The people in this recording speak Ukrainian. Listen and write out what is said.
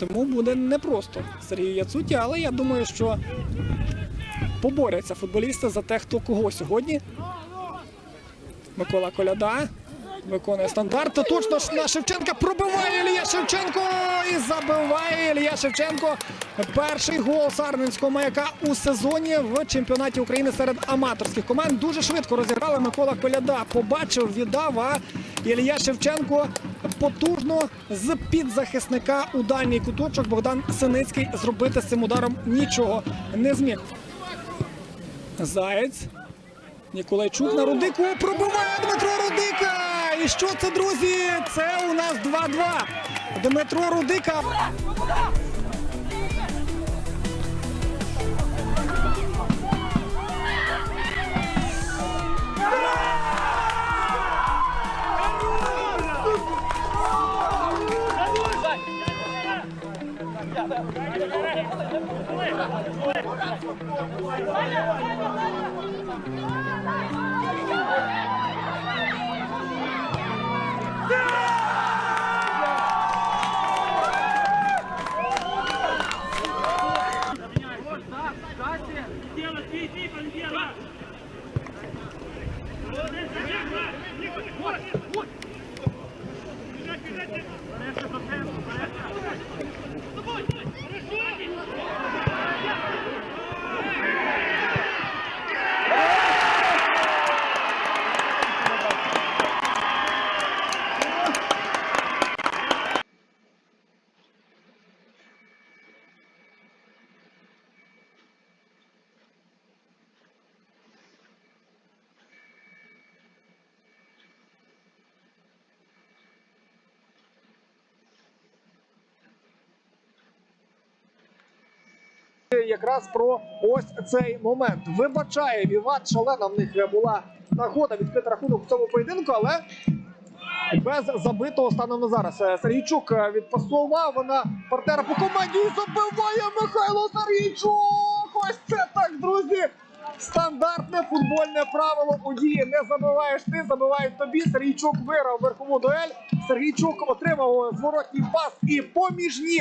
Тому буде непросто Сергію Яцуті, але я думаю, що поборяться футболісти за те, хто кого сьогодні. Микола Коляда виконує стандарт. Точно на Шевченка пробиває Ілія Шевченко і забиває Ілія Шевченко. Перший гол Сарненського маяка у сезоні в чемпіонаті України серед аматорських команд. Дуже швидко розіграли Микола Коляда. Побачив, віддав. А Ілія Шевченко потужно з підзахисника у дальній куточок. Богдан Синицький зробити з цим ударом нічого не зміг. Заєць. Ніколайчук на Рудику пробиває Дмитро Рудика. І що це, друзі? Це у нас 2-2. Дмитро Рудика. Дело, иди, иди, дело! Якраз про ось цей момент. Вибачає Віват шалена. В них була нагода відкрити рахунок в цьому поєдинку, але без забитого станом на зараз. Е, Сергійчук е, відпасував вона партнера по команді і забиває Михайло Сергійчук. Ось це так, друзі. Стандартне футбольне правило у дії. Не забиваєш ти, забивають тобі. Сергійчук виграв верхову дуель. Сергійчук отримав зворотній пас і поміж ніг